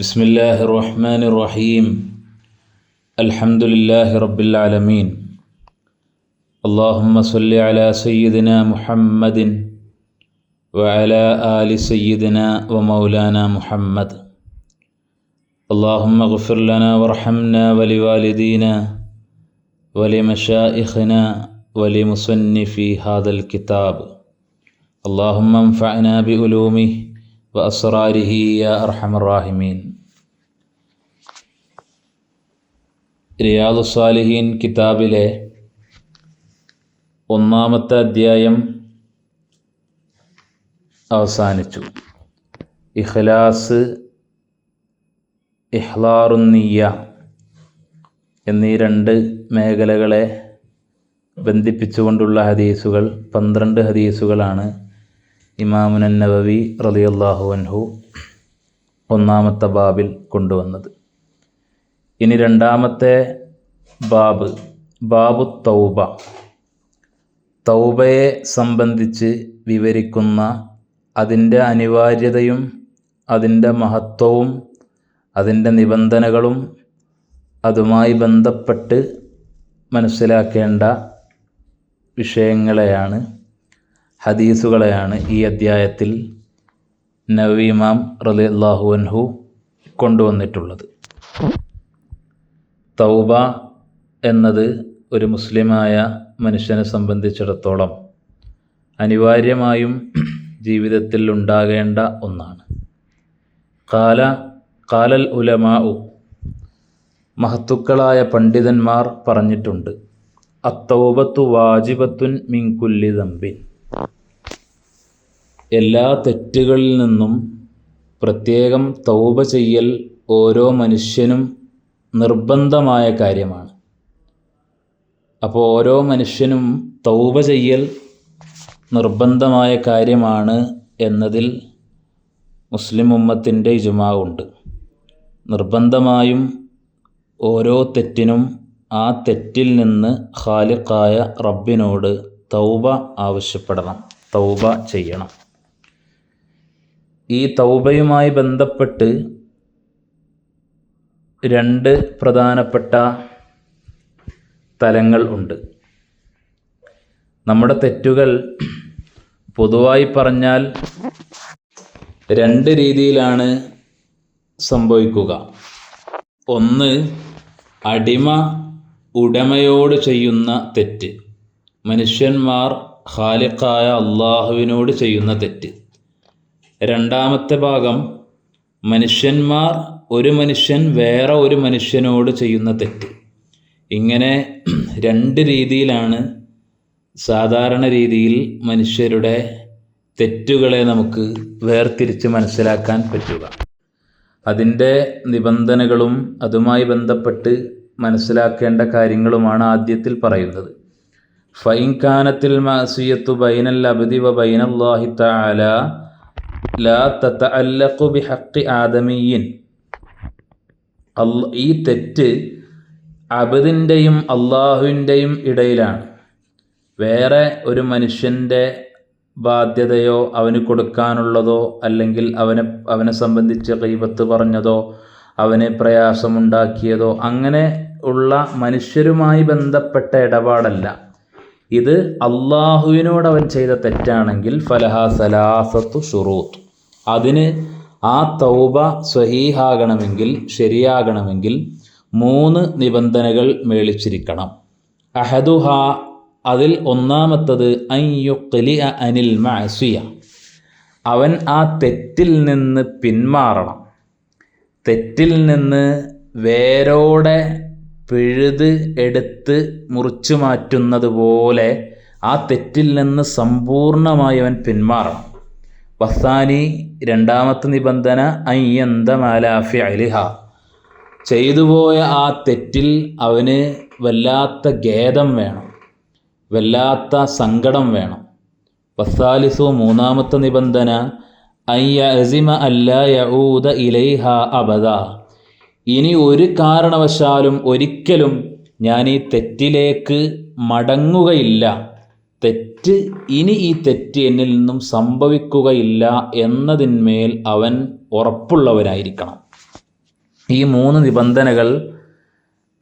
بسم الله الرحمن الرحيم الحمد لله رب العالمين اللهم صل على سيدنا محمد وعلى آل سيدنا ومولانا محمد اللهم اغفر لنا وارحمنا ولوالدينا ولمشائخنا ولمصنفي هذا الكتاب اللهم انفعنا بعلومه وأسراره يا أرحم الراحمين റിയാദു സാലിഹീൻ കിതാബിലെ ഒന്നാമത്തെ അധ്യായം അവസാനിച്ചു. ഇഖ്ലാസ് ഇഹ്ലാറുന്നിയ എന്നീ രണ്ട് മേഖലകളെ ബന്ധിപ്പിച്ചുകൊണ്ടുള്ള ഹദീസുകൾ പന്ത്രണ്ട് ഹദീസുകളാണ് ഇമാമുനൻ നബവി റളിയല്ലാഹു അൻഹു ഒന്നാമത്തെ ബാബിൽ കൊണ്ടുവന്നത്. ഇനി രണ്ടാമത്തെ ബാബ് ബാബു തൗബ. തൗബയെ സംബന്ധിച്ച് വിവരിക്കുന്ന അതിന്റെ അനിവാര്യതയും അതിന്റെ മഹത്വവും അതിന്റെ നിബന്ധനകളും അതുമായി ബന്ധപ്പെട്ട് മനസ്സിലാക്കേണ്ട വിഷയങ്ങളെയാണ് ഹദീസുകളെയാണ് ഈ അധ്യായത്തിൽ നവീമാം റലി അള്ളാഹു അൻഹു കൊണ്ടുവന്നിട്ടുള്ളത്. തൗബ എന്നത് ഒരു മുസ്ലിമായ മനുഷ്യനെ സംബന്ധിച്ചിടത്തോളം അനിവാര്യമായും ജീവിതത്തിൽ ഉണ്ടാകേണ്ട ഒന്നാണ്. കാല കാലൽ ഉലമാഉ മഹത്തുക്കളായ പണ്ഡിതന്മാർ പറഞ്ഞിട്ടുണ്ട് അത്തൗബത്തു വാജിബത്തുൻ മിൻകുല്ലി ദമ്പിൻ എല്ലാ തെറ്റുകളിൽ നിന്നും പ്രത്യേകം തൗബ ചെയ്യൽ ഓരോ മനുഷ്യനും നിർബന്ധമായ കാര്യമാണ്. അപ്പോൾ ഓരോ മനുഷ്യനും തൗബ ചെയ്യൽ നിർബന്ധമായ കാര്യമാണ് എന്നതിൽ മുസ്ലിം ഉമ്മത്തിന്റെ ഇജുമാവുണ്ട്. നിർബന്ധമായും ഓരോ തെറ്റിനും ആ തെറ്റിൽ നിന്ന് ഖാലിഖായ റബ്ബിനോട് തൗബ ആവശ്യപ്പെടണം തൗബ ചെയ്യണം. ഈ തൗബയുമായി ബന്ധപ്പെട്ട് രണ്ട് പ്രധാനപ്പെട്ട തലങ്ങൾ ഉണ്ട്. നമ്മുടെ തെറ്റുകൾ പൊതുവായി പറഞ്ഞാൽ രണ്ട് രീതിയിലാണ് സംഭവിക്കുക. ഒന്ന് അടിമ ഉടമയോട് ചെയ്യുന്ന തെറ്റ്. മനുഷ്യന്മാർ ഖാലിഖായ അള്ളാഹുവിനോട് ചെയ്യുന്ന തെറ്റ്. രണ്ടാമത്തെ ഭാഗം മനുഷ്യന്മാർ ഒരു മനുഷ്യൻ വേറെ ഒരു മനുഷ്യനോട് ചെയ്യുന്ന തെറ്റ്. ഇങ്ങനെ രണ്ട് രീതിയിലാണ് സാധാരണ രീതിയിൽ മനുഷ്യരുടെ തെറ്റുകളെ നമുക്ക് വേർതിരിച്ച് മനസ്സിലാക്കാൻ പറ്റുക. അതിന്റെ നിബന്ധനകളും അതുമായി ബന്ധപ്പെട്ട് മനസ്സിലാക്കേണ്ട കാര്യങ്ങളുമാണ് ആദ്യത്തിൽ പറയുന്നത്. ഫൈൻഖാനത്തിൽ മാസിയത്തു ബൈനൽ അബദി വ ബൈനല്ലാഹി തആല ലാ തതഅല്ലഖു ബിഹഖി ആദമിയിൻ ഈ തെറ്റ് അബദിന്റെയും അള്ളാഹുവിന്റെയും ഇടയിലാണ്. വേറെ ഒരു മനുഷ്യന്റെ ബാധ്യതയോ അവന് കൊടുക്കാനുള്ളതോ അല്ലെങ്കിൽ അവനെ അവനെ സംബന്ധിച്ച് കൈവത്ത് പറഞ്ഞതോ അവനെ പ്രയാസമുണ്ടാക്കിയതോ അങ്ങനെ ഉള്ള മനുഷ്യരുമായി ബന്ധപ്പെട്ട ഇടപാടല്ല. ഇത് അള്ളാഹുവിനോട് അവൻ ചെയ്ത തെറ്റാണെങ്കിൽ ഫലഹ സലാസത്തു ഷുറൂത്ത്. അതിന് ആ തൗബ സ്വഹീഹാകണമെങ്കിൽ ശരിയാകണമെങ്കിൽ മൂന്ന് നിബന്ധനകൾ മേളിച്ചിരിക്കണം. അഹദുഹ അതിൽ ഒന്നാമത്തത് അയ്യുക്കലി അനിൽ മാസിയ അവൻ ആ തെറ്റിൽ നിന്ന് പിന്മാറണം. തെറ്റിൽ നിന്ന് വേരോടെ പിഴുത് എടുത്ത് മുറിച്ചു മാറ്റുന്നത് പോലെ ആ തെറ്റിൽ നിന്ന് സമ്പൂർണമായി അവൻ പിന്മാറണം. വസാനി രണ്ടാമത്തെ നിബന്ധന അയ്യന്തമാലാഫിഅലിഹ മാലാഫി അലിഹ ചെയ്തുപോയ ആ തെറ്റിൽ അവന് വല്ലാത്ത ഖേദം വേണം. വല്ലാത്ത സങ്കടം വേണം. വസാലിസു മൂന്നാമത്തെ നിബന്ധന അയ്യസിമ അല്ല യഊദ ഇലൈഹ അബദ. ഇനി ഒരു കാരണവശാലും ഒരിക്കലും ഞാൻ ഈ തെറ്റിലേക്ക് മടങ്ങുകയില്ല. തെറ്റ് ഇനി ഈ തെറ്റ് എന്നിൽ നിന്നും സംഭവിക്കുകയില്ല എന്നതിന്മേൽ അവൻ ഉറപ്പുള്ളവരായിരിക്കണം. ഈ മൂന്ന് നിബന്ധനകൾ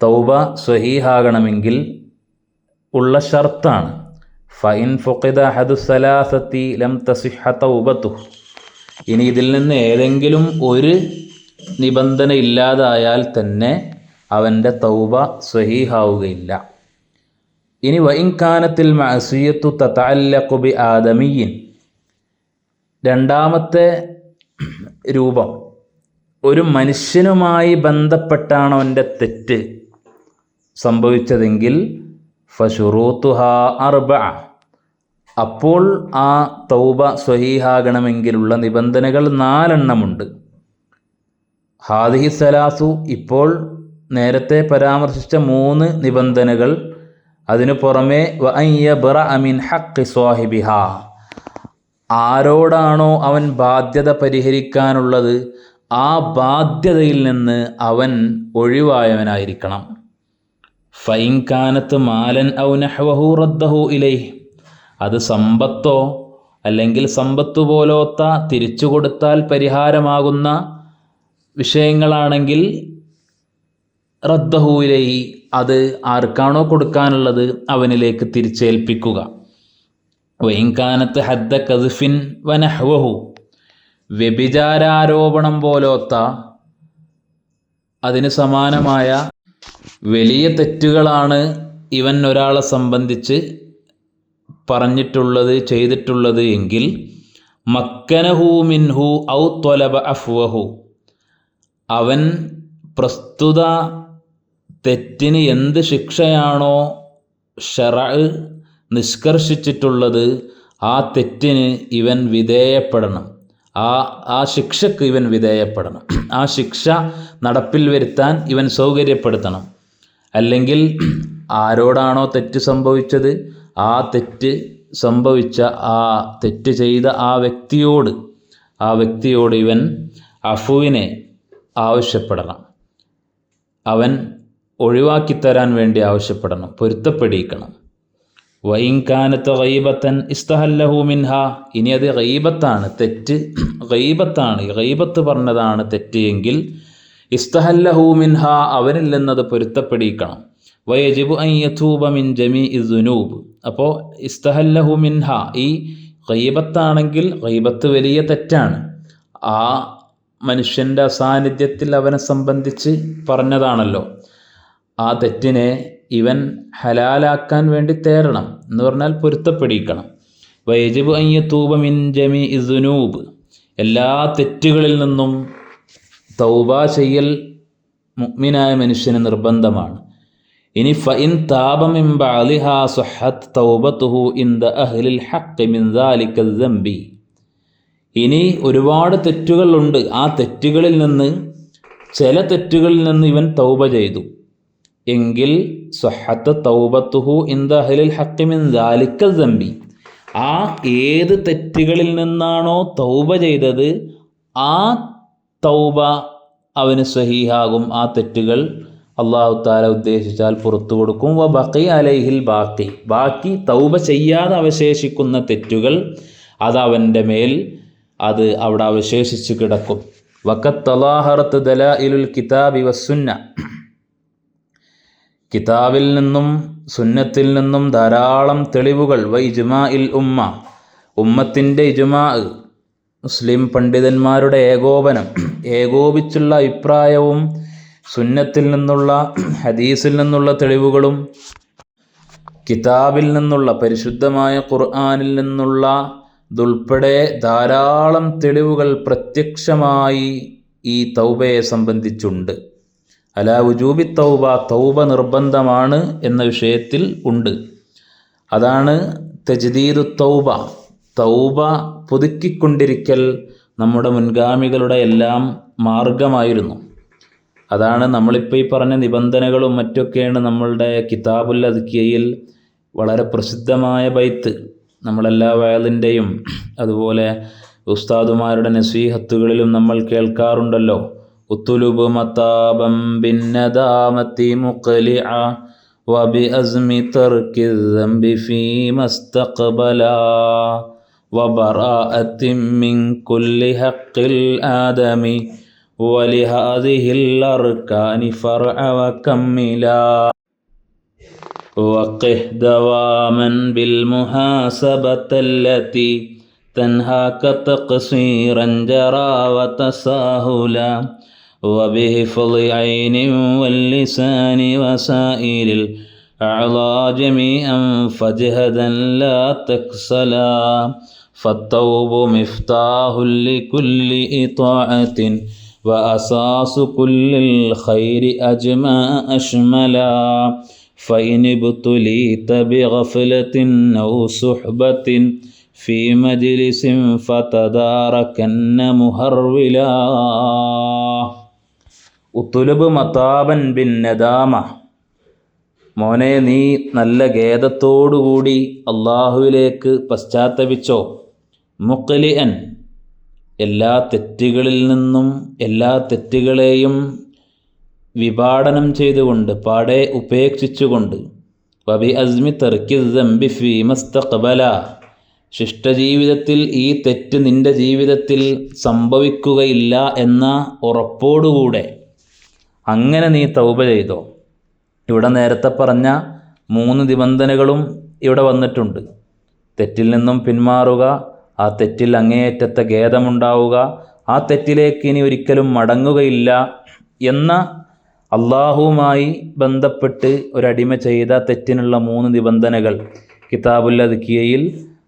തൗബ സ്വഹീഹാകണമെങ്കിൽ ഉള്ള ഷർത്താണ്. ഫൈൻ ഫുഖിദ സലാസത്തി ലം തസിഹ തൗബത്തു ഇനി ഇതിൽ നിന്ന് ഏതെങ്കിലും ഒരു നിബന്ധന ഇല്ലാതായാൽ തന്നെ അവന്റെ തൗബ സ്വഹീഹാവുകയില്ല. ഇനി വൈൻകാനത്തിൽ മഅസിയത്തു തതഅല്ലഖു ആദമിയിൻ രണ്ടാമത്തെ രൂപം ഒരു മനുഷ്യനുമായി ബന്ധപ്പെട്ടാണ് അവന്റെ തെറ്റ് സംഭവിച്ചതെങ്കിൽ ഫഷുറൂത്തുഹ അർബ അപ്പോൾ ആ തൗബ സ്വഹീഹാകണമെങ്കിലുള്ള നിബന്ധനകൾ നാലെണ്ണമുണ്ട്. ഹാദിഹി സലാസു ഇപ്പോൾ നേരത്തെ പരാമർശിച്ച മൂന്ന് നിബന്ധനകൾ അതിനു പുറമെ ബറ അമിൻ ഹക്ക് സ്വാഹിബിഹ ആരോടാണോ അവൻ ബാധ്യത പരിഹരിക്കാനുള്ളത് ആ ബാധ്യതയിൽ നിന്ന് അവൻ ഒഴിവായവനായിരിക്കണം. ഫൈൻകാനത്ത് മാലൻ ഔ നഹ്വഹു റദ്ദഹു ഇലൈ അത് സമ്പത്തോ അല്ലെങ്കിൽ സമ്പത്ത് പോലോത്ത തിരിച്ചു കൊടുത്താൽ പരിഹാരമാകുന്ന വിഷയങ്ങളാണെങ്കിൽ റദ്ദഹു ഇലൈ അത് ആർക്കാണോ കൊടുക്കാനുള്ളത് അവനിലേക്ക് തിരിച്ചേൽപ്പിക്കുക. വൈങ്കാനത്ത് ഹദ്ദ കസുഫിൻ വനഹ്വഹു. വ്യഭിചാരാരോപണം പോലോത്ത അതിന് സമാനമായ വലിയ തെറ്റുകളാണ് ഇവൻ ഒരാളെ സംബന്ധിച്ച് പറഞ്ഞിട്ടുള്ളത് ചെയ്തിട്ടുള്ളത് എങ്കിൽ മക്കനഹു മിൻഹു ഔ തൊലബ അഫ്വഹു. അവൻ പ്രസ്തുത തെറ്റിന് എന്ത് ശിക്ഷയാണോ ഷറ നിഷ്കർഷിച്ചിട്ടുള്ളത് ആ തെറ്റിന് ഇവൻ വിധേയപ്പെടണം. ആ ആ ശിക്ഷക്ക് ഇവൻ വിധേയപ്പെടണം. ആ ശിക്ഷ നടപ്പിൽ വരുത്താൻ ഇവൻ സൗകര്യപ്പെടുത്തണം. അല്ലെങ്കിൽ ആരോടാണോ തെറ്റ് സംഭവിച്ചത് ആ തെറ്റ് സംഭവിച്ച ആ തെറ്റ് ചെയ്ത ആ വ്യക്തിയോട് ആ വ്യക്തിയോട് ഇവൻ അഫുവിനെ ആവശ്യപ്പെടണം. അവൻ ഒഴിവാക്കിത്തരാൻ വേണ്ടി ആവശ്യപ്പെടണം പൊരുത്തപ്പെടിയിക്കണം വൈൻകാനത്ത് റൈബത്തൻ ഇസ്തഹല്ലഹു മിൻഹ. ഇനി അത് റൈബത്താണ് തെറ്റ് റൈബത്താണ് റൈബത്ത് പറഞ്ഞതാണ് തെറ്റ് എങ്കിൽ ഇസ്തഹല്ലഹു മിൻഹ അവനിൽ നിന്നത് പൊരുത്തപ്പെടിയിക്കണം വയജിബു അയ്യഥൂബ മിൻ ജമി ഇസുനൂബ് അപ്പോൾ ഇസ്തഹല്ലഹു മിൻഹ ഈ റൈബത്താണെങ്കിൽ റൈബത്ത് വലിയ തെറ്റാണ്. ആ മനുഷ്യന്റെ അസാന്നിധ്യത്തിൽ അവനെ സംബന്ധിച്ച് പറഞ്ഞതാണല്ലോ. ആ തെറ്റിനെ ഇവൻ ഹലാലാക്കാൻ വേണ്ടി തേറണം എന്ന് പറഞ്ഞാൽ പൊരുത്തപ്പെടിക്കണം വൈജിബ് അയ്യ തൂബ മിൻ ജമി ഇസുനൂബ് എല്ലാ തെറ്റുകളിൽ നിന്നും തൗബ ചെയ്യൽ മുഗ്മിനായ മനുഷ്യന് നിർബന്ധമാണ്. ഇനി ഫഇൻ താപമിം ബഅലിഹ സുഹത്ത് തൗബത്തുഹു ദ അഹ്ലിൽ ഹഖ് മിൻ ദാലിക്കൽ ദംബി. ഇനി ഒരുപാട് തെറ്റുകളുണ്ട് ആ തെറ്റുകളിൽ നിന്ന് ചില തെറ്റുകളിൽ നിന്ന് ഇവൻ തൗബ ചെയ്തു. എങ്കിൽ ആ ഏത് തെറ്റുകളിൽ നിന്നാണോ തൗബ ചെയ്തത് ആ തൗബ അവന് സഹീഹാകും ആ തെറ്റുകൾ അള്ളാഹു താല ഉദ്ദേശിച്ചാൽ പുറത്തു കൊടുക്കും. വ ബക്കി അലൈഹിൽ ബാക്കി. ബാക്കി തൗബ ചെയ്യാതെ അവശേഷിക്കുന്ന തെറ്റുകൾ അത് അവന്റെ മേൽ അത് അവിടെ അവശേഷിച്ച് കിടക്കും. വക്കത്തലാഹറത്ത് ദല ഇലുൽ കിതാബി വസുന്ന കിതാബിൽ നിന്നും സുന്നത്തിൽ നിന്നും ധാരാളം തെളിവുകൾ. വ ഇജ്മാ ഇൽ ഉമ്മ. ഉമ്മത്തിന്റെ ഇജുമാ മുസ്ലിം പണ്ഡിതന്മാരുടെ ഏകോപനം. ഏകോപിച്ചുള്ള അഭിപ്രായവും സുന്നത്തിൽ നിന്നുള്ള ഹദീസിൽ നിന്നുള്ള തെളിവുകളും കിതാബിൽ നിന്നുള്ള പരിശുദ്ധമായ ഖുർആാനിൽ നിന്നുള്ള ഇതുൾപ്പെടെ ധാരാളം തെളിവുകൾ പ്രത്യക്ഷമായി ഈ തൗബയെ സംബന്ധിച്ചുണ്ട്. അല ഉജൂബി തൗബ തൗബ നിർബന്ധമാണ് എന്ന വിഷയത്തിൽ ഉണ്ട്. അതാണ് തജ്ദീദു തൗബ. തൗബ പുതുക്കിക്കൊണ്ടിരിക്കൽ നമ്മുടെ മുൻഗാമികളുടെ എല്ലാം മാർഗമായിരുന്നു. അതാണ് നമ്മളിപ്പോൾ ഈ പറഞ്ഞ നിബന്ധനകളും മറ്റൊക്കെയാണ് നമ്മളുടെ കിതാബുൽ അദ്ക്കിയയിൽ വളരെ പ്രസിദ്ധമായ ബൈത്ത്. നമ്മളെല്ലാ വയലിന്റെയും അതുപോലെ ഉസ്താദുമാരുടെ നസീഹത്തുകളിലും നമ്മൾ കേൾക്കാറുണ്ടല്ലോ. اطلب مطابا بالندامة مقلعا وبأزم ترك الذنب فيما استقبلا وبراءة من كل حق الآدم ولهذه الأركان فرع وكملا. وقه دواما بالمحاسبة التي تنهاك تقصيرا جرى وتساهلا. وبحفظ عين واللسان وسائر الأعضاء جميعا فاجهدا لا تكسلا. فالتوب مفتاح لكل إطاعة وأساس كل الخير أجمع أشملا. فإن ابتليت بغفلة أو صحبة في مجلس فتداركن مهرولا. ഉത്തുലബ് മതാബൻ ബിൻ നദാമ. മോനെ നീ നല്ല ഖേദത്തോടുകൂടി അള്ളാഹുവിലേക്ക് പശ്ചാത്തപിച്ചോ? മുക്കലി അൻ എല്ലാ തെറ്റുകളിൽ നിന്നും എല്ലാ തെറ്റുകളെയും വിപാടനം ചെയ്തുകൊണ്ട് പാടെ ഉപേക്ഷിച്ചുകൊണ്ട് വബി അസ്മി തെർക്കി ഫീമസ്തബല ശിഷ്ടജീവിതത്തിൽ ഈ തെറ്റ് നിന്റെ ജീവിതത്തിൽ സംഭവിക്കുകയില്ല എന്ന ഉറപ്പോടുകൂടെ അങ്ങനെ നീ തൗബ ചെയ്തോ? ഇവിടെ നേരത്തെ പറഞ്ഞ മൂന്ന് നിബന്ധനകളും ഇവിടെ വന്നിട്ടുണ്ട്. തെറ്റിൽ നിന്നും പിന്മാറുക ആ തെറ്റിൽ അങ്ങേയറ്റത്തെ ഖേദമുണ്ടാവുക ആ തെറ്റിലേക്ക് ഇനി ഒരിക്കലും മടങ്ങുകയില്ല എന്ന അള്ളാഹുവുമായി ബന്ധപ്പെട്ട് ഒരടിമ ചെയ്ത തെറ്റിനുള്ള മൂന്ന് നിബന്ധനകൾ അദ്ക്കിയയിൽ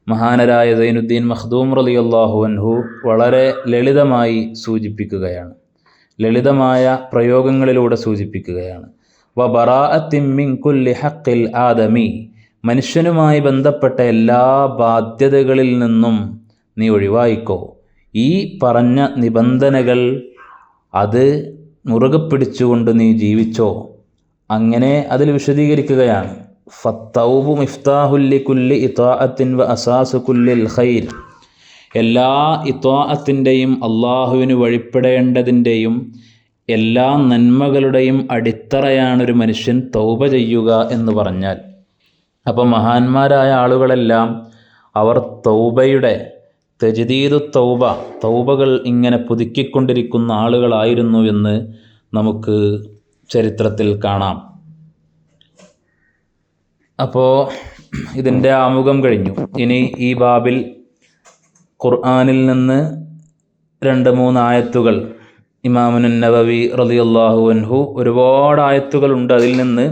മഹാനരായ സൈനുദ്ദീൻ മഖ്ദൂം റലി അള്ളാഹു അൻഹു വളരെ ലളിതമായി സൂചിപ്പിക്കുകയാണ്. ലളിതമായ പ്രയോഗങ്ങളിലൂടെ സൂചിപ്പിക്കുകയാണ്. വ കുല്ലി ആദമി മനുഷ്യനുമായി ബന്ധപ്പെട്ട എല്ലാ ബാധ്യതകളിൽ നിന്നും നീ ഒഴിവായിക്കോ. ഈ പറഞ്ഞ നിബന്ധനകൾ അത് മുറുകെ പിടിച്ചുകൊണ്ട് നീ ജീവിച്ചോ. അങ്ങനെ അതിൽ വിശദീകരിക്കുകയാണ്. ഫത്തൗബു മിഫ്താഹുല്ലി കുല്ലി ഇത്താഅത്തിൻ വ അസാസു കുല്ലിൽ ഖൈർ എല്ലാ ഇത്വാഅത്തിന്റെയും അള്ളാഹുവിന് വഴിപ്പെടേണ്ടതിന്റെയും എല്ലാ നന്മകളുടെയും അടിത്തറയാണ് ഒരു മനുഷ്യൻ തൗബ ചെയ്യുക എന്ന് പറഞ്ഞാൽ. അപ്പം മഹാന്മാരായ ആളുകളെല്ലാം അവർ തൗബയുടെ തെജദീദു തൗബ തൗബകൾ ഇങ്ങനെ പുതുക്കിക്കൊണ്ടിരിക്കുന്ന ആളുകളായിരുന്നു എന്ന് നമുക്ക് ചരിത്രത്തിൽ കാണാം. അപ്പോൾ ഇതിന്റെ ആമുഖം കഴിഞ്ഞു. ഇനി ഈ ബാബിൽ ഖുർആാനിൽ നിന്ന് രണ്ട് മൂന്ന് ആയത്തുകൾ ഇമാമുൻ നബവി റളിയല്ലാഹു അൻഹു ഒരുപാട് ആയത്തുകളുണ്ട്. അതിൽ നിന്ന്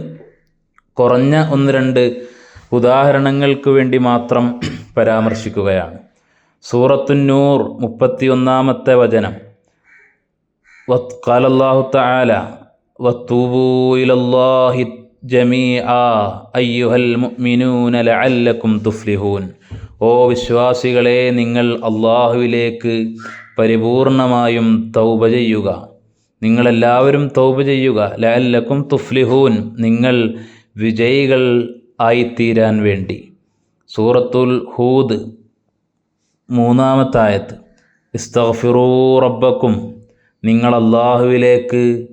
കുറഞ്ഞ ഒന്ന് രണ്ട് ഉദാഹരണങ്ങൾക്ക് വേണ്ടി മാത്രം പരാമർശിക്കുകയാണ്. സൂറത്തുന്നൂർ മുപ്പത്തിയൊന്നാമത്തെ വചനം. ഖാലല്ലാഹു തആല വത്തൂബൂ ഇലല്ലാഹി ആ അയ്യുഹൽ മുഅ്മിനൂന ലഅല്ലക്കും തുഫ്ലിഹൂൻ. ഓ വിശ്വാസികളെ നിങ്ങൾ അള്ളാഹുവിലേക്ക് പരിപൂർണമായും തൗബ ചെയ്യുക. നിങ്ങളെല്ലാവരും തൗബ ചെയ്യുക. ലഅല്ലക്കും തുഫ്ലിഹൂൻ. നിങ്ങൾ വിജയികൾ ആയിത്തീരാൻ വേണ്ടി. സൂറത്തുൽ ഹൂദ് മൂന്നാമത്തായത്. ഇസ്തഗ്ഫിറൂ റബ്ബക്കും. നിങ്ങൾ അള്ളാഹുവിലേക്ക്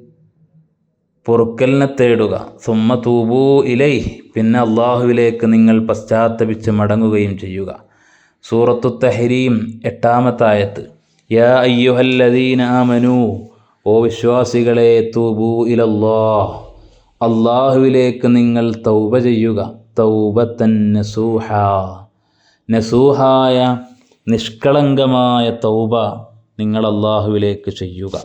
പൊറുക്കലിനെ തേടുക. സുമ്മ തൂബൂ ഇലൈ പിന്നെ അള്ളാഹുവിലേക്ക് നിങ്ങൾ പശ്ചാത്തപിച്ച് മടങ്ങുകയും ചെയ്യുക. സൂറത്തു തഹരീം എട്ടാമത്തായത്ത്. യാ അയ്യുഹല്ലദീന ആമനു. ഓ വിശ്വാസികളെ തൂബൂ ഇലല്ലാഹ്. അള്ളാഹുവിലേക്ക് നിങ്ങൾ തൗബ ചെയ്യുക. തൗബത്തൻ നസൂഹ. നസൂഹായ നിഷ്കളങ്കമായ തൗബ നിങ്ങൾ അള്ളാഹുവിലേക്ക് ചെയ്യുക.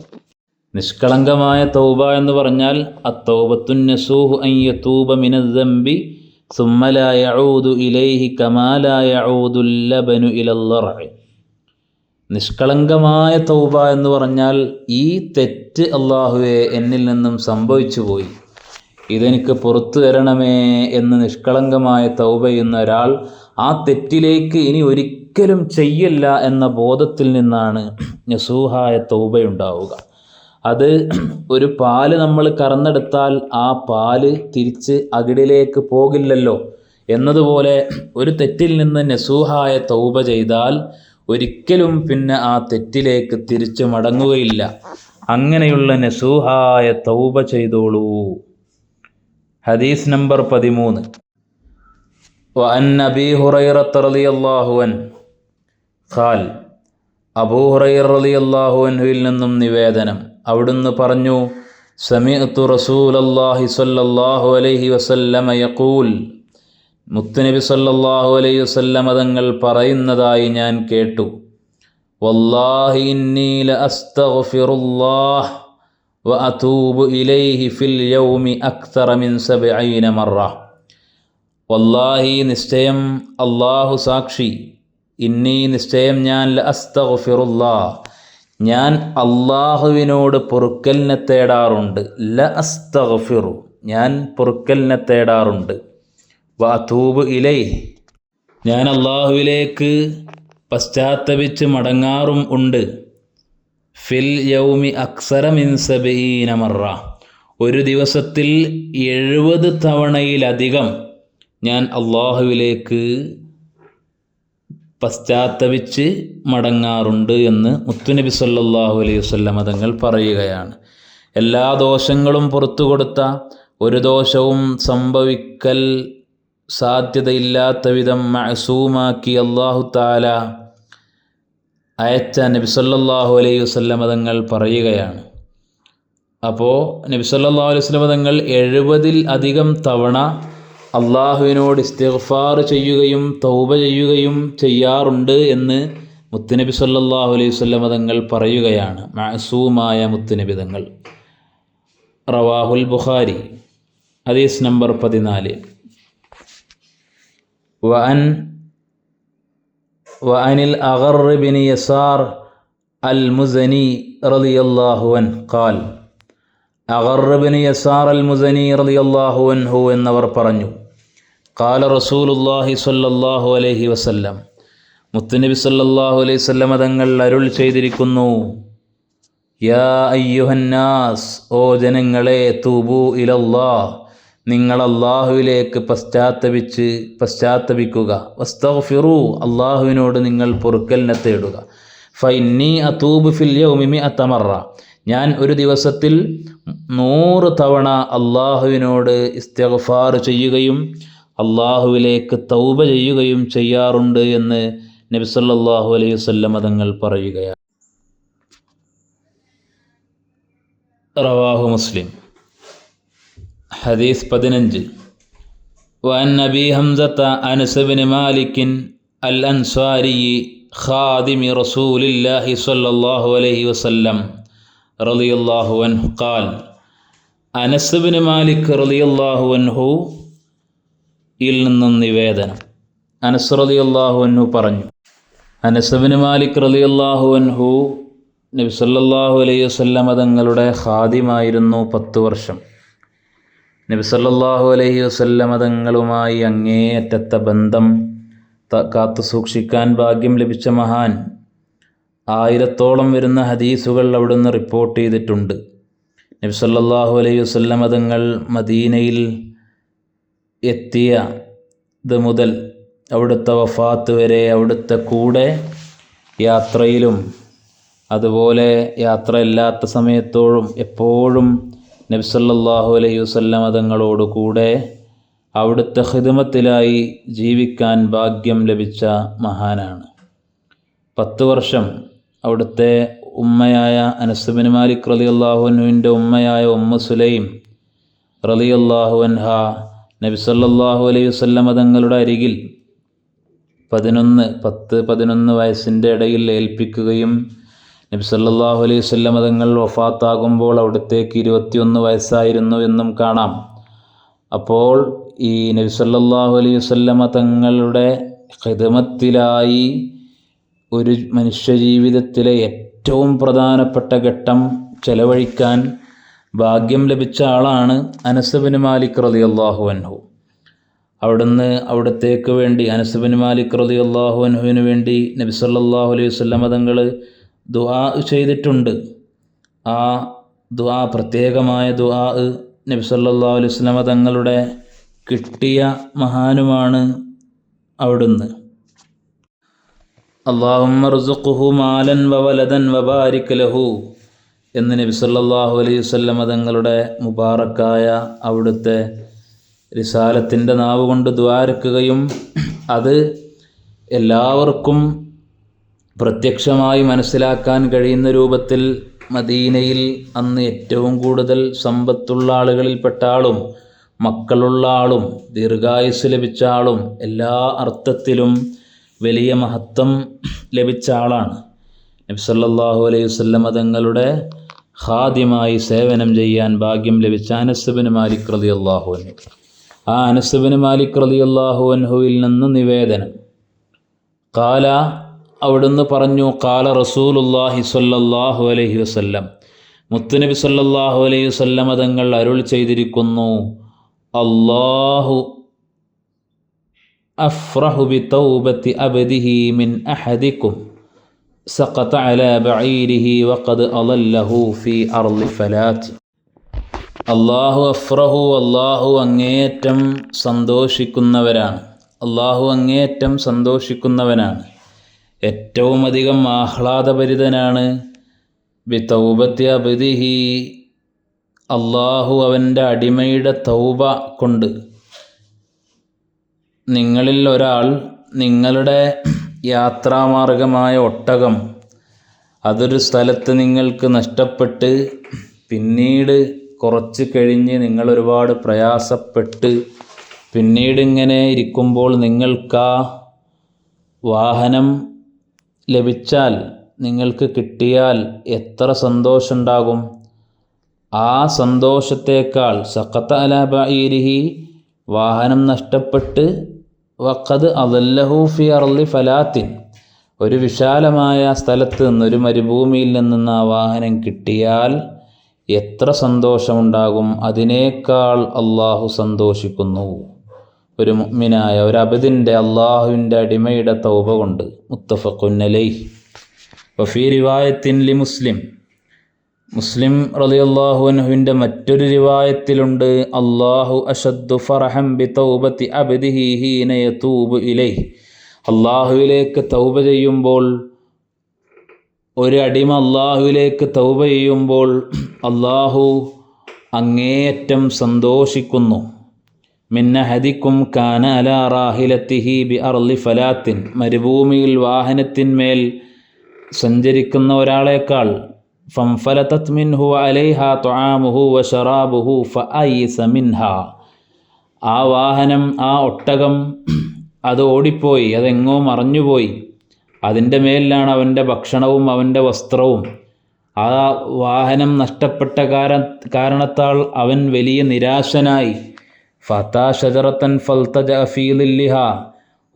നിഷ്കളങ്കമായ തൗബ എന്ന് പറഞ്ഞാൽ അത്തൗബത്തുൻ നസൂഹു അൻ യതൂബ മിനദ്ദംബി ثم لا يعود إليه كما لا يعود اللبن إلى الضرع നിഷ്കളങ്കമായ തൗബ എന്ന് പറഞ്ഞാൽ ഈ തെറ്റ് അള്ളാഹുവെ എന്നിൽ നിന്നും സംഭവിച്ചു പോയി ഇതെനിക്ക് പുറത്തു തരണമേ എന്ന് നിഷ്കളങ്കമായ തൗബ ചെയ്യുന്ന ഒരാൾ ആ തെറ്റിലേക്ക് ഇനി ഒരിക്കലും ചെയ്യില്ല എന്ന ബോധത്തിൽ നിന്നാണ് നസൂഹായ തൗബയുണ്ടാവുക അത് ഒരു പാല് നമ്മൾ കറന്നെടുത്താൽ ആ പാല് തിരിച്ച് അകിടിലേക്ക് പോകില്ലല്ലോ എന്നതുപോലെ ഒരു തെറ്റിൽ നിന്ന് നസൂഹായ തൗബ ചെയ്താൽ ഒരിക്കലും പിന്നെ ആ തെറ്റിലേക്ക് തിരിച്ചു മടങ്ങുകയില്ല അങ്ങനെയുള്ള നസൂഹായ തൗബ ചെയ്തോളൂ ഹദീസ് നമ്പർ പതിമൂന്ന് وعن أبي هريرة رضي الله عنه قال അബൂ ഹുറൈർ റളിയല്ലാഹു അൻഹുവിൽ നിന്നും നിവേദനം അവിടുന്ന് പറഞ്ഞു സമീഅത്തു റസൂലല്ലാഹി സ്വല്ലല്ലാഹു അലൈഹി വസല്ലമ യഖൂൽ. മുത്തുനബി സല്ലല്ലാഹു അലൈഹി വസല്ലമ തങ്ങൾ പറയുന്നതായി ഞാൻ കേട്ടു. വല്ലാഹി ഇന്നി ലഅസ്തഗ്ഫിറുല്ലാഹ് വഅതൂബു ഇലൈഹി ഫിൽ യൗമി അക്തറ മിൻ സബ്ഈന മറ. വല്ലാഹി നിശ്ചയം അല്ലാഹു സാക്ഷി. ഇന്നി നിശ്ചയം ഞാൻ ലഅസ്തഗ്ഫിറുല്ലാ ഞാൻ അള്ളാഹുവിനോട് പൊറുക്കലിനെ തേടാറുണ്ട്. ല അസ്തഫിറു ഞാൻ പൊറുക്കലിനെ തേടാറുണ്ട്. വാതൂബ് ഇലൈ ഞാൻ അള്ളാഹുവിലേക്ക് പശ്ചാത്തപിച്ച് മടങ്ങാറും ഉണ്ട്. ഫിൽ യൗമി അക്സരമിൻസബീനമറ മിൻ സബീന മറ. ഒരു ദിവസത്തിൽ എഴുപത് തവണയിലധികം ഞാൻ അള്ളാഹുവിലേക്ക് പശ്ചാത്തപിച്ച് മടങ്ങാറുണ്ട് എന്ന് മുത്തുനബി സല്ലാഹു അലൈഹി വസല്ലമ തങ്ങൾ പറയുകയാണ്. എല്ലാ ദോഷങ്ങളും പുറത്തു കൊടുത്ത ഒരു ദോഷവും സംഭവിക്കൽ സാധ്യതയില്ലാത്ത വിധം മഅസൂമാക്കി അള്ളാഹു താല അയച്ച നബി സല്ലല്ലാഹു അലൈഹി വസല്ലമ തങ്ങൾ പറയുകയാണ്. അപ്പോൾ നബി സല്ലല്ലാഹു അലൈഹി വസല്ലമ തങ്ങൾ എഴുപതിൽ അധികം തവണ അള്ളാഹുവിനോട് ഇസ്തിഗ്ഫാർ ചെയ്യുകയും തൗബ ചെയ്യുകയും ചെയ്യാറുണ്ട് എന്ന് മുത്തുനബി സല്ലാഹു അലൈഹി വസല്ലമ തങ്ങൾ പറയുകയാണ്. മാസൂമായ മുത്തുനബി തങ്ങൾ റവാഹുൽ ബുഖാരി ഹദീസ് നമ്പർ പതിനാല്. വഅൻ വഅനിൽ അഗർ യസാർ അൽ മുസനി റളിയല്ലാഹു അൻ ഖാൽ. അഗർ ബിൻ യസാർ അൽ മുസനി റളിയല്ലാഹു അൻഹു എന്നവർ പറഞ്ഞു ഖാല റസൂലുല്ലാഹി സല്ലാഹു അലൈഹി വസല്ലം മുത്തുനബി സല്ലല്ലാഹു അലൈഹി വസല്ലമ തങ്ങൾ അരുൾ ചെയ്തിരിക്കുന്നു. യാ അയ്യുഹന്നാസ് ഓ ജനങ്ങളെ തൂബു ഇലല്ലാ നിങ്ങൾ അള്ളാഹുവിലേക്ക് പശ്ചാത്തപിച്ച് പശ്ചാത്തപിക്കുക. വസ്തഗ്ഫിറു അള്ളാഹുവിനോട് നിങ്ങൾ പൊറുക്കലിനെ തേടുക ഫൈനി അതൂബ് ഫിൽ യൗമിമി അത്തമറ ഞാൻ ഒരു ദിവസത്തിൽ നൂറ് തവണ അള്ളാഹുവിനോട് ഇസ്തിഗ്ഫാർ ചെയ്യുകയും അള്ളാഹുവിലേക്ക് തൗബ ചെയ്യുകയും ചെയ്യാറുണ്ട് എന്ന് നബി സല്ലല്ലാഹു അലൈഹി വസല്ലമ തങ്ങൾ പറയുകയാണ് റവാഹു മുസ്ലിം ഹദീസ് പതിനഞ്ച് وعن أبي حمزة أنس بن مالك الأنصاري خادم رسول الله صلى الله عليه وسلم رضي الله عنه قال അനസ് ബിൻ മാലിക് റളിയല്ലാഹു അൻഹു യിൽ നിന്നും നിവേദനം. അനസ് റളിയല്ലാഹു അൻഹു പറഞ്ഞു. അനസ് ബിൻ മാലിക് റതി അൻഹു നബി സല്ലല്ലാഹു അലൈഹി വസല്ലമ തങ്ങളുടെ ഹാദിമായിരുന്നു പത്ത് വർഷം. നബി സല്ലല്ലാഹു അലൈഹി വസല്ലമ തങ്ങളുമായി അങ്ങേയറ്റത്തെ ബന്ധം കാത്തു സൂക്ഷിക്കാൻ ഭാഗ്യം ലഭിച്ച മഹാൻ ആയിരത്തോളം വരുന്ന ഹദീസുകൾ അവിടുന്ന് റിപ്പോർട്ട് ചെയ്തിട്ടുണ്ട്. നബി സല്ലല്ലാഹു അലൈഹി വസല്ലമ തങ്ങൾ മദീനയിൽ എത്തിയ ഇത് മുതൽ അവിടുത്തെ വഫാത്ത് വരെ അവിടുത്തെ കൂടെ യാത്രയിലും അതുപോലെ യാത്ര ഇല്ലാത്ത സമയത്തോഴും എപ്പോഴും നബ്സല്ലാഹു അലൈഹി വസല്ലമ തങ്ങളോട് കൂടെ അവിടുത്തെ ഹിദമത്തിലായി ജീവിക്കാൻ ഭാഗ്യം ലഭിച്ച മഹാനാണ്. പത്ത് വർഷം അവിടുത്തെ ഉമ്മയായ അനസുബിൻ മാലിക് റലി അള്ളാഹുവിന്റെ ഉമ്മയായ ഉമ്മ സുലൈം റലി അള്ളാഹു അൻഹ നബി സല്ലല്ലാഹു അലൈഹി വസല്ലമ തങ്ങളുടെ അരികിൽ പതിനൊന്ന് പത്ത് പതിനൊന്ന് വയസ്സിന്റെ ഇടയിൽ ഏൽപ്പിക്കുകയും നബി സല്ലാഹു അലൈഹി വസല്ലമ തങ്ങൾ വഫാത്താകുമ്പോൾ അവിടത്തേക്ക് ഇരുപത്തിയൊന്ന് വയസ്സായിരുന്നു എന്നും കാണാം. അപ്പോൾ ഈ നബി സല്ലാഹു അലൈഹി വസല്ലമ തങ്ങളുടെ ഹിതമത്തിലായി ഒരു മനുഷ്യജീവിതത്തിലെ ഏറ്റവും പ്രധാനപ്പെട്ട ഘട്ടം ചെലവഴിക്കാൻ ഭാഗ്യം ലഭിച്ച ആളാണ് അനസബിന് മാലിക് റതി അള്ളാഹു അൻഹു. അവിടുന്ന് അവിടത്തേക്ക് വേണ്ടി അനസബിന് മാലിക് റതി അള്ളാഹു അൻഹുവിന് വേണ്ടി നബി സല്ലല്ലാഹു അലൈഹി വസല്ലമ തങ്ങൾ ദുആ ചെയ്തിട്ടുണ്ട്. ആ ദുആ പ്രത്യേകമായ ദുആ നബി അലൈഹി വസല്ലമ തങ്ങളുടെ കിട്ടിയ മഹാനുമാണ് അവിടുന്ന്. അള്ളാഹുമ്മ റുസുഖുഹു മാലൻ വവലദൻ വബാരിക് ലഹു. എന്ന് നബി സല്ലല്ലാഹു അലൈഹി വസല്ലമ തങ്ങളുടെ മുബാറക്കായ അവിടുത്തെ റിസാലത്തിന്റെ നാവ് കൊണ്ട് ദ്വാരക്കുകയും അത് എല്ലാവർക്കും പ്രത്യക്ഷമായി മനസ്സിലാക്കാൻ കഴിയുന്ന രൂപത്തിൽ മദീനയിൽ അന്ന് ഏറ്റവും കൂടുതൽ സമ്പത്തുള്ള ആളുകളിൽപ്പെട്ട ആളും മക്കളുള്ള ആളും ദീർഘായുസ് ലഭിച്ച ആളും എല്ലാ അർത്ഥത്തിലും വലിയ മഹത്വം ലഭിച്ച ആളാണ്. നബി സല്ലല്ലാഹു അലൈഹി വസല്ലം തങ്ങളുടെ ഖാദിമായി സേവനം ചെയ്യാൻ ഭാഗ്യം ലഭിച്ച അനസുബിന് മാലിക് റതി അള്ളാഹു അൻഹു. ആ അനസുബിന് മാലിക് റതി അള്ളാഹു അൻഹുവിൽ നിന്ന് നിവേദനം. കാല അവിടുന്ന് പറഞ്ഞു കാല റസൂലുല്ലാഹി സ്വല്ലല്ലാഹു അലഹി വസ്ല്ലം മുത്തുനബി സല്ലാഹു അലൈഹി വസ്ല്ലം തങ്ങൾ അരുൾ ചെയ്തിരിക്കുന്നു അള്ളാഹു അഫ്രഹു ബി തൗബത്തി അബദിഹി മിൻ അഹദിക്കും. സഖത അല ബഈരിഹി വഖദ് അലല്ലഹു ഫി അർളി ഫലാത്തി അള്ളാഹു അഫ്രഹു അള്ളാഹു അങ്ങേയറ്റം സന്തോഷിക്കുന്നവരാണ്. അള്ളാഹു അങ്ങേയറ്റം സന്തോഷിക്കുന്നവനാണ്. ഏറ്റവും അധികം ആഹ്ലാദഭരിതനാണ്. ബി തൗബത്തി അബദിഹി അള്ളാഹു അവന്റെ അടിമയുടെ തൗബ കൊണ്ട്. നിങ്ങളിൽ ഒരാൾ നിങ്ങളുടെ യാത്രാമാർഗമായ ഒട്ടകം. അതൊരു സ്ഥലത്ത് നിങ്ങൾക്ക് നഷ്ടപ്പെട്ട് പിന്നീട് കുറച്ച് കഴിഞ്ഞ് നിങ്ങൾ ഒരുപാട് പ്രയാസപ്പെട്ട് പിന്നീട് ഇങ്ങനെ ഇരിക്കുമ്പോൾ നിങ്ങൾക്ക് വാഹനം ലഭിച്ചാൽ നിങ്ങൾക്ക് കിട്ടിയാൽ എത്ര സന്തോഷമുണ്ടാകും. ആ സന്തോഷത്തേക്കാൾ സഖത്ത അല വാഹനം നഷ്ടപ്പെട്ട് വഖദ് അദല്ലഹു ഫി അർളി ഫലാത്തിൻ. ഒരു വിശാലമായ സ്ഥലത്ത് നിന്ന് ഒരു മരുഭൂമിയിൽ നിന്ന് ആ വാഹനം കിട്ടിയാൽ എത്ര സന്തോഷമുണ്ടാകും. അതിനേക്കാൾ അള്ളാഹു സന്തോഷിക്കുന്നു. ഒരു മുഗ്മിനായ ഒരു അബദിന്റെ അള്ളാഹുവിന്റെ അടിമയുടെ തൗബ കൊണ്ട്. മുത്തഫക്കുന്നലൈ വഫീ റിവായത്തിൻ ലി മുസ്ലിം മുസ്ലിം റളിയല്ലാഹു അൻഹുവിന്റെ മറ്റൊരു റിവായത്തിലുണ്ട് അള്ളാഹു അഷദ്ദു ഫറഹം ബി തൗബത്തി അബ്ദിഹി ഹീനയ യതൂബു ഇലൈഹി. അള്ളാഹുവിലേക്ക് തൗബ ചെയ്യുമ്പോൾ ഒരു അടിമ അള്ളാഹുവിലേക്ക് തൗബ ചെയ്യുമ്പോൾ അള്ളാഹു അങ്ങേയറ്റം സന്തോഷിക്കുന്നു. മിന്നഹദിക്കും കാന അല റാഹിലത്തിഹി ബി അർലി ഫലാത്തിൻ. മരുഭൂമിയിൽ വാഹനത്തിന്മേൽ സഞ്ചരിക്കുന്ന ഒരാളേക്കാൾ ഫംഫലതത് മിൻഹു അലൈഹ ത്വആമുഹു വശറാബുഹു ഫഅയിസ മിൻഹ ആ വാഹനം ആ ഒട്ടകം അത് ഓടിപ്പോയി അതെങ്ങോ മറഞ്ഞുപോയി. അതിന്റെ മേലിലാണ് അവന്റെ ഭക്ഷണവും അവന്റെ വസ്ത്രവും. ആ വാഹനം നഷ്ടപ്പെട്ട കാര കാരണത്താൽ അവൻ വലിയ നിരാശനായി. ഫത്താ ഷജറത്തൻ ഫൽത്തജ ഫീലില്ലിഹ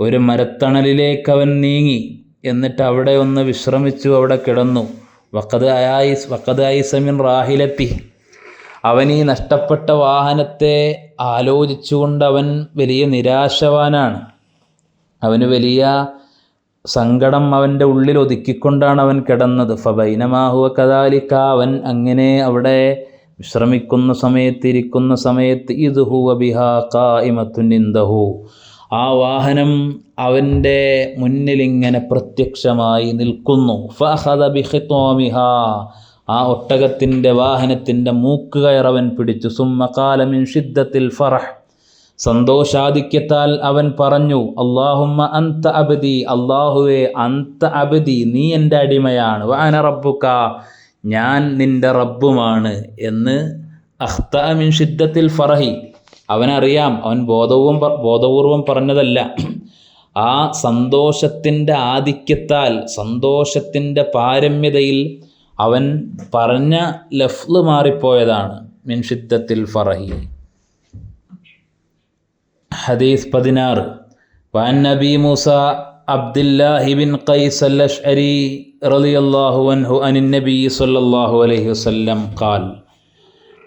ഒരു മരത്തണലിലേക്ക് അവൻ നീങ്ങി. എന്നിട്ട് അവിടെ ഒന്ന് വിശ്രമിച്ചു അവിടെ കിടന്നു. വക്കത് ഐസമിൻ റാഹിലെത്തി. അവൻ ഈ നഷ്ടപ്പെട്ട വാഹനത്തെ ആലോചിച്ചുകൊണ്ട് അവൻ വലിയ നിരാശവാനാണ്. അവന് വലിയ സങ്കടം അവന്റെ ഉള്ളിൽ ഒതുക്കിക്കൊണ്ടാണ് അവൻ കിടന്നത്. ഫബൈനമാഹുവ കദാലിക്ക അവൻ അങ്ങനെ അവിടെ വിശ്രമിക്കുന്ന സമയത്ത് ഇരിക്കുന്ന സമയത്ത് ഇത് ഹുവ ബിഹാ കായിമത്തുനിന്ദഹു ആ വാഹനം അവന്റെ മുന്നിലിങ്ങനെ പ്രത്യക്ഷമായി നിൽക്കുന്നു. ആ ഒട്ടകത്തിന്റെ വാഹനത്തിന്റെ മൂക്ക് കയറവൻ പിടിച്ചു. സുമ്മകാലമിൻ ഷിദ്ദത്തിൽ ഫറഹ്. സന്തോഷാധിക്യത്താൽ അവൻ പറഞ്ഞു അള്ളാഹുമ്മ അന്ത അബദി അള്ളാഹുവെ അന്ത അബദി നീ എന്റെ അടിമയാണ്. വാന റബ്ബുക്ക ഞാൻ നിന്റെ റബ്ബുമാണ് എന്ന് അഖ്ത മിൻ ഷിദ്ദത്തിൽ ഫറഹി. അവനറിയാം അവൻ ബോധവും ബോധപൂർവം പറഞ്ഞതല്ല ആ സന്തോഷത്തിൻ്റെ ആധിക്യത്താൽ സന്തോഷത്തിൻ്റെ പാരമ്യതയിൽ അവൻ പറഞ്ഞ ലഫ്ല് മാറിപ്പോയതാണ് മിൻ ഷിദ്ദത്തിൽ ഫറഹി ഹദീസ് പതിനാറ് وعن أبي موسى عبد الله بن قيس الأشعري رضي الله عنه عن النبي صلى الله عليه وسلم قال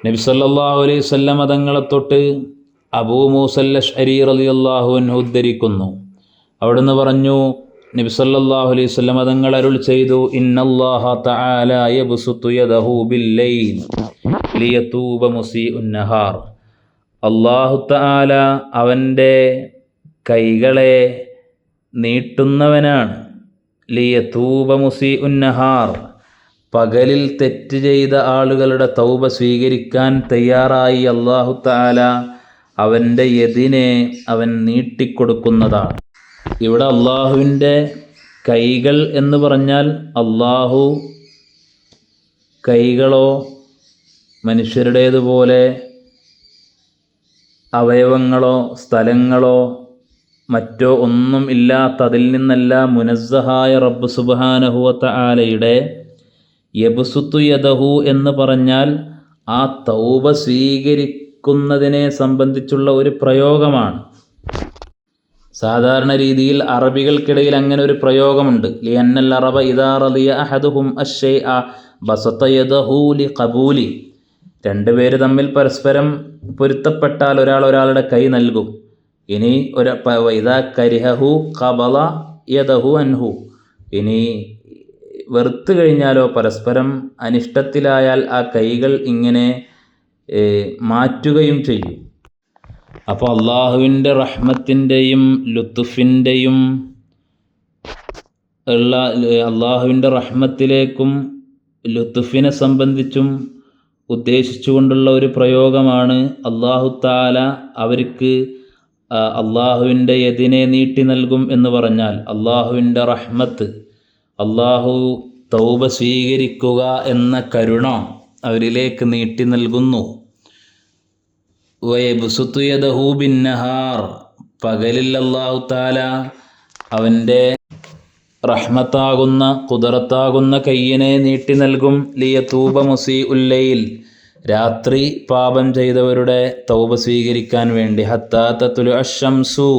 നബി സല്ലല്ലാഹു അലൈഹി വസല്ലമ തങ്ങളെ തൊട്ട് അബൂ മൂസല്ല ഷരീ റളിയല്ലാഹു അൻഹു ഉദ്ധരിക്കുന്നു. അവിടുന്ന് പറഞ്ഞു നബി സല്ലല്ലാഹു അലൈഹി വസല്ലമ തങ്ങൾ അരുൾ ചെയ്തു ഇന്നല്ലാഹ തആല യദഹു ലിയതൂബ മുസീഉന്നഹാർ അല്ലാഹു തആല അവന്റെ കൈകളെ നീട്ടുന്നവനാണ്. ലിയതൂബ മുസീഉൻ നഹാർ. പകലിൽ തെറ്റ് ചെയ്ത ആളുകളുടെ തൗബ സ്വീകരിക്കാൻ തയ്യാറായി അള്ളാഹു താല അവന്റെ എതിനെ അവൻ നീട്ടിക്കൊടുക്കുന്നതാണ്. ഇവിടെ അള്ളാഹുവിന്റെ കൈകൾ എന്ന് പറഞ്ഞാൽ അള്ളാഹു കൈകളോ മനുഷ്യരുടേതുപോലെ അവയവങ്ങളോ സ്ഥലങ്ങളോ മറ്റോ ഒന്നും ഇല്ലാത്തതിൽ നിന്നല്ല മുനസ്സഹായ റബ്ബ് സുബാനഹുവത്ത ആലയുടെ യബുസുത്തു യദഹു എന്ന് പറഞ്ഞാൽ ആ തൗബ സ്വീകരിക്കുന്നതിനെ സംബന്ധിച്ചുള്ള ഒരു പ്രയോഗമാണ്. സാധാരണ രീതിയിൽ അറബികൾക്കിടയിൽ അങ്ങനെ ഒരു പ്രയോഗമുണ്ട്. ലിയന്നൽ അറബ ഇദാ അഹദുഹും ലിഖബൂലി രണ്ടുപേര് തമ്മിൽ പരസ്പരം പൊരുത്തപ്പെട്ടാൽ ഒരാൾ ഒരാളുടെ കൈ നൽകും. ഇനി ഒരു ഇദാ കരിഹഹു ഖബല യദഹു അൻഹു. ഇനി വെറുത്തു കഴിഞ്ഞാലോ പരസ്പരം അനിഷ്ടത്തിലായാൽ ആ കൈകൾ ഇങ്ങനെ മാറ്റുകയും ചെയ്യും. അപ്പോൾ അള്ളാഹുവിന്റെ റഹ്മത്തിന്റെയും ലുത്തുഫിന്റെയും ഉള്ള അള്ളാഹുവിന്റെ റഹ്മത്തിലേക്കും ലുത്തുഫിനെ സംബന്ധിച്ചും ഉദ്ദേശിച്ചുകൊണ്ടുള്ള ഒരു പ്രയോഗമാണ് അള്ളാഹു താല അവർക്ക് അള്ളാഹുവിന്റെ എതിനെ നീട്ടി നൽകും എന്ന് പറഞ്ഞാൽ അള്ളാഹുവിന്റെ റഹ്മത്ത്. അള്ളാഹു തൗബ സ്വീകരിക്കുക എന്ന കരുണ അവരിലേക്ക് നീട്ടി നൽകുന്നു. ബിന്നഹാർ. പകലിൽ അള്ളാഹു താല അവന്റെ റഹ്മത്താകുന്ന കുതിറത്താകുന്ന കയ്യനെ നീട്ടി നൽകും. ലിയതൂബ മുസി ഉല്ലയിൽ രാത്രി പാപം ചെയ്തവരുടെ തൗബ സ്വീകരിക്കാൻ വേണ്ടി. ഹത്താത്തുലു അഷംസു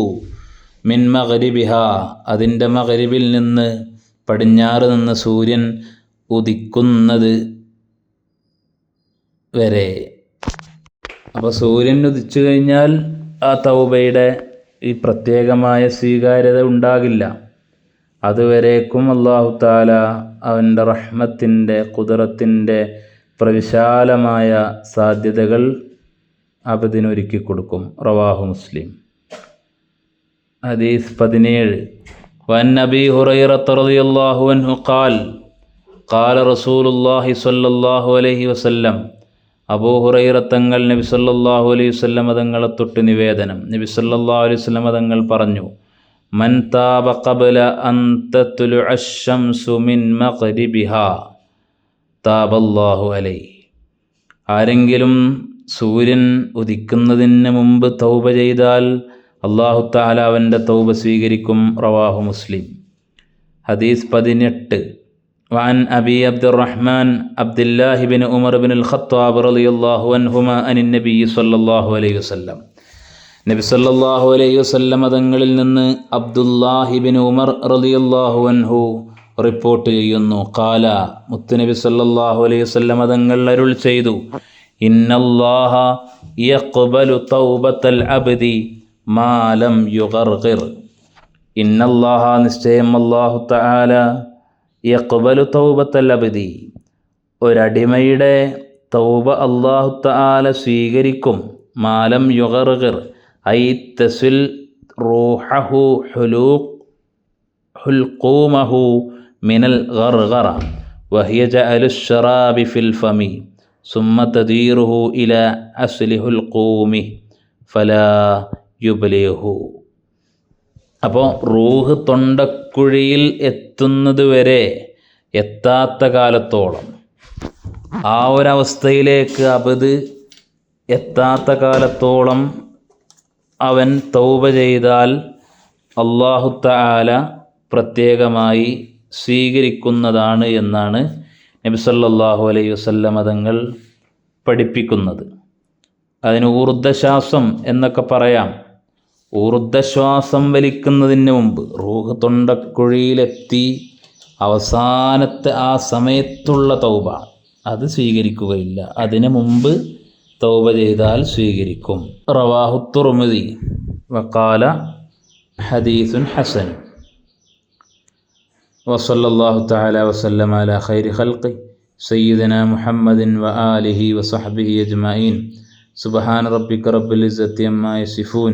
മിൻ മകരിബിഹ അതിന്റെ മകരിബിൽ നിന്ന് പടിഞ്ഞാറ് നിന്ന് സൂര്യൻ ഉദിക്കുന്നത് വരെ. അപ്പോൾ സൂര്യൻ ഉദിച്ചു കഴിഞ്ഞാൽ ആ തൗബയുടെ ഈ പ്രത്യേകമായ സ്വീകാര്യത ഉണ്ടാകില്ല. അതുവരേക്കും അള്ളാഹു താല അവന്റെ റഹ്മത്തിന്റെ കുതിരത്തിന്റെ പ്രവിശാലമായ സാധ്യതകൾ അബദിനൊരുക്കി കൊടുക്കും. റവാഹു മുസ്ലിം. ഹദീസ് പതിനേഴ്. വൻ الله عنه قال അൻഹു ഖാൽ ഖാല റസൂലുള്ളാഹി സ്വല്ലല്ലാഹു അലൈഹി വസല്ലം അബൂ ഹുറൈറ തങ്ങൾ നബി സല്ലാഹു അലൈഹി വസല്ലം തങ്ങളെ തൊട്ട് നിവേദനം. നബി സല്ലല്ലാഹു അലൈഹി വസല്ലം തങ്ങൾ പറഞ്ഞു മൻ മിൻ മഗ്രിബിഹാ. താബല്ലാഹു അലൈ. ആരെങ്കിലും സൂര്യൻ ഉദിക്കുന്നതിന് മുമ്പ് തൗബ ചെയ്താൽ അള്ളാഹു താല അവൻ്റെ തൗബ സ്വീകരിക്കും റവാഹു മുസ്ലിം ഹദീസ് പതിനെട്ട് وعن أبي عبد الرحمن عبد الله بن عمر بن الخطاب رضي الله عنهما عن النبي صلى الله عليه وسلم നബി സല്ലല്ലാഹു അലൈഹി വസല്ലം തങ്ങളിൽ നിന്ന് അബ്ദുല്ലാഹിബിൻ ഉമർ റളിയല്ലാഹു അൻഹു റിപ്പോർട്ട് ചെയ്യുന്നു കാല മുത്തുനബി സല്ലല്ലാഹു അലൈഹി വസല്ലം തങ്ങൾ അരുൾ ചെയ്തു ഇന്നല്ലാഹ യഖ്ബലു തൗബത്തൽ അബ്ദി മാലം യുഗർഹിർ ഇന്നല്ലാഹ നിശ്ചയം അള്ളാഹു തആല യക്ബലു തൗബത്തൽ അബദി ഒരടിമയുടെ തൗബ അള്ളാഹു തആല സ്വീകരിക്കും. മാലം യുഗർഹിർ ഐ തസിൽ റൂഹഹു ഹുലൂ ഹുൽക്കൂമഹു മിനൽ ഗർഗറ. വഹിയ ജഅലുഷറാബി ഫിൽ ഫമി. സുമ്മ തദീറുഹു ഇല അസ്ലിഹുൽ കൂമി ഫലാ യുബലേഹു അപ്പോൾ റൂഹ് തൊണ്ടക്കുഴിയിൽ എത്തുന്നത് വരെ എത്താത്ത കാലത്തോളം ആ ഒരവസ്ഥയിലേക്ക് അബദ് എത്താത്ത കാലത്തോളം അവൻ തൗബ ചെയ്താൽ അള്ളാഹു താല പ്രത്യേകമായി സ്വീകരിക്കുന്നതാണ് എന്നാണ് നബിസല്ലാഹു അലൈഹി വസല്ല മതങ്ങൾ പഠിപ്പിക്കുന്നത്. അതിന് ഊർദ്ധശ്വാസം എന്നൊക്കെ പറയാം. ഊർദ്ധശ്വാസം വലിക്കുന്നതിന് മുമ്പ് റൂഹ് തൊണ്ടക്കുഴിയിലെത്തി അവസാനത്തെ ആ സമയത്തുള്ള തൗബ അത് സ്വീകരിക്കുകയില്ല അതിന് മുമ്പ് തൗബ ചെയ്താൽ സ്വീകരിക്കും റവാഹു തുർമുദി വക്കാല ഹദീസുൻ ഹസൻ وصلى الله تعالى وسلم على خير خلقه سيدنا محمد وآله وصحبه أجمعين سبحان ربك رب العزة عما يصفون